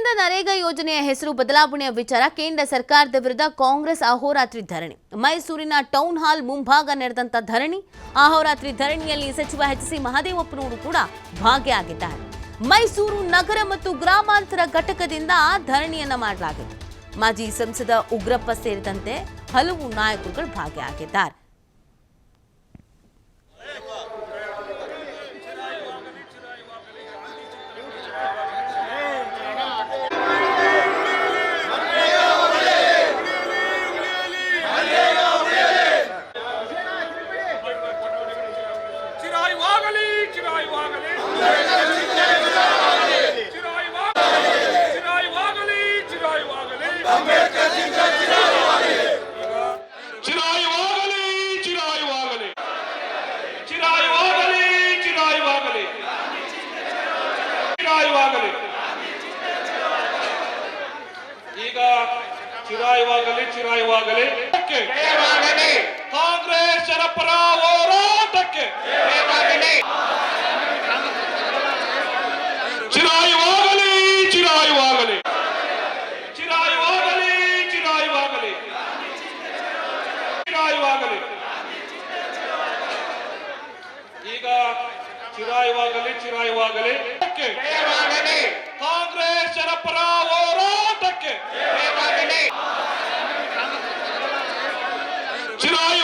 ಇಂದಿನಿಂದ ನರೇಗಾ ಯೋಜನೆಯ ಹೆಸರು ಬದಲಾವಣೆಯ ವಿಚಾರ ಕೇಂದ್ರ ಸರ್ಕಾರದ ವಿರುದ್ಧ ಕಾಂಗ್ರೆಸ್ ಅಹೋರಾತ್ರಿ ಧರಣಿ. ಮೈಸೂರಿನ ಟೌನ್ ಹಾಲ್ ಮುಂಭಾಗ ನಡೆದಂತ ಧರಣಿ, ಅಹೋರಾತ್ರಿ ಧರಣಿಯಲ್ಲಿ ಸಚಿವ ಎಚ್ ಸಿ ಮಹದೇವಪ್ಪನವರು ಕೂಡ ಭಾಗಿಯಾಗಿದ್ದಾರೆ. ಮೈಸೂರು ನಗರ ಮತ್ತು ಗ್ರಾಮಾಂತರ ಘಟಕದಿಂದ ಧರಣಿಯನ್ನ ಮಾಡಲಾಗಿದೆ. ಮಾಜಿ ಸಂಸದ ಉಗ್ರಪ್ಪ ಸೇರಿದಂತೆ ಹಲವು ನಾಯಕರುಗಳು ಭಾಗಿಯಾಗಿದ್ದಾರೆ. ಚಿರಾಯುವಾಗಲಿ ಚಿರಾಯುವಾಗಲಿ. ಚಿರಾಯುವಾಗಲಿ ಚಿರಾಯುವಾಗಲಿ. ಚಿರಾಯುವಾಗಲಿ. ಈಗ ಚಿರಾಯುವಾಗಲಿ ಚಿರಾಯುವಾಗಲಿ. ಈಗ ಚಿರಾಯವಾಗಲಿ ಚಿರಾಯವಾಗಲಿ. ಕಾಂಗ್ರೆಸ್ ಜನಪರ ಹೋರಾಟಕ್ಕೆ. ಚಿರಾಯ